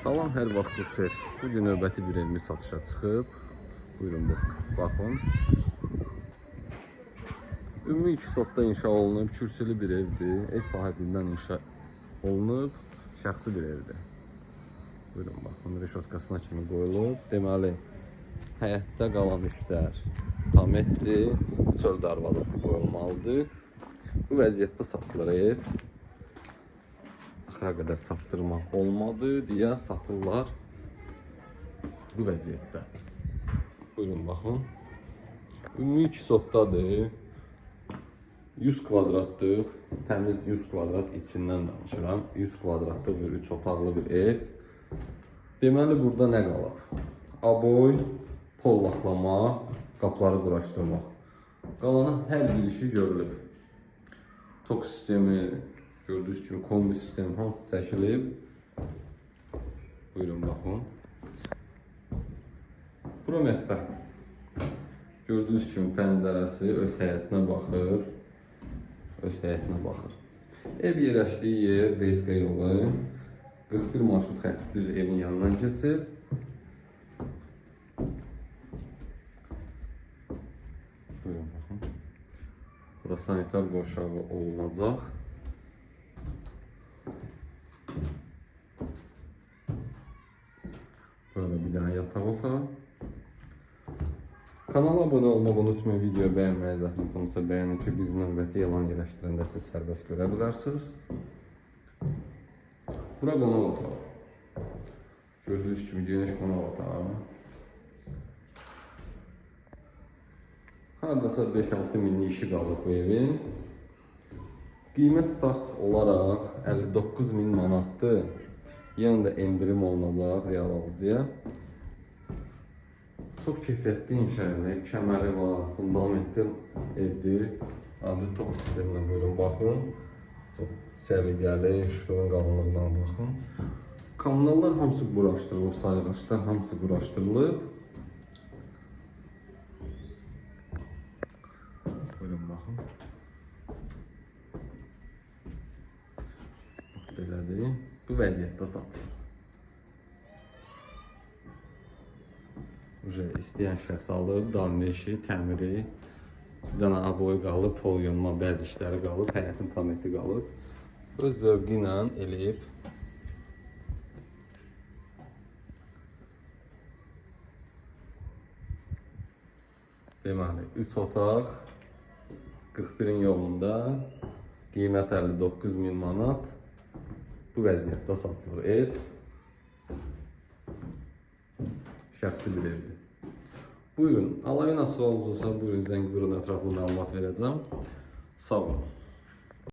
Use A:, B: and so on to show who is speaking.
A: Salam, hər vaxtınız xeyir. Bu gün növbəti bir evimiz satışa çıxıb. Buyurun bu. Baxın. Ümumi iki sotda inşa olunub, kürsülü bir evdir. Ev sahibindən inşa olunub, şəxsi bir evdir. Buyurun baxın, reşotkasına kimi qoyulub. Deməli, həyətdə qalan işlər tam etdi. Çöl darvazası qoyulmalıdır. Bu vəziyyətdə satılır ev. Axıra qədər çatdırmaq olmadı deyə satırlar bu vəziyyətdə. Buyurun baxın. Ümumi 2 sotdadır. 100 kvadratlıq, təmiz 100 kvadrat içindən danışıram. 100 kvadratlıq bir 3 otaqlı bir ev. Deməli burada nə qalıb? Aboy, pollaklamaq, qapıları quraşdırmaq. Qalanın hər bir işi görülüb. Tok sistemi, gördüyünüz kimi kombi sistemi hamısı çəkilib. Buyurun baxın. Bura mətbəxdir. Gördüyünüz kimi pəncərəsi öz həyətinə baxır. Öz həyətinə baxır. Ev yerləşdiyi yer DSQ yolu 41 marşrut xətti düz evin yanından keçir. Buyurun baxın. Bura sanitar qoşağı olunacaq. Yatak otağı. Kanala abone olmayı unutmayın, videoyu beğenmeyi zəhmət olmasa beğenin ki biz növbəti yalan yerləşdirəndə siz sərbəst görə bilərsiniz. Bura qonaq otağı. Gördüyünüz kimi geniş qonaq otağı. Hardasa 5-6 minlik işi qalıb bu evin. Qiymət start olaraq 59 min manatdır. Yenə də endirim olunacaq real alıcıya. Çox keyfiyyətli inşa edilib. Kəməri var, fundamentli evdir. Adı top sisteminə buyurun baxın. Çox səliqəli, şturun qalınlığına baxın. Kommunallar hamısı quraşdırılıb, sayğaçlar hamısı quraşdırılıb. Buyurun baxın. Bax belədir. Bu vəziyyətdə satılır. İstəyən şəxs alıb, damlı işi, təmiri, bir dənə aboy qalıb, pol yonma, bəzi işləri qalıb, həyətin tam eti qalıb. Öz zövqü ilə eləyib. Deməli, 3 otaq 41-in yolunda qiymət 59 min manat. Bu vəziyyətdə satılır ev. Şəxsi bir evdir. Buyurun, əlavə sualınız olsa buyurun zəng vurun ətraflı məlumat verəcəm. Sağ olun.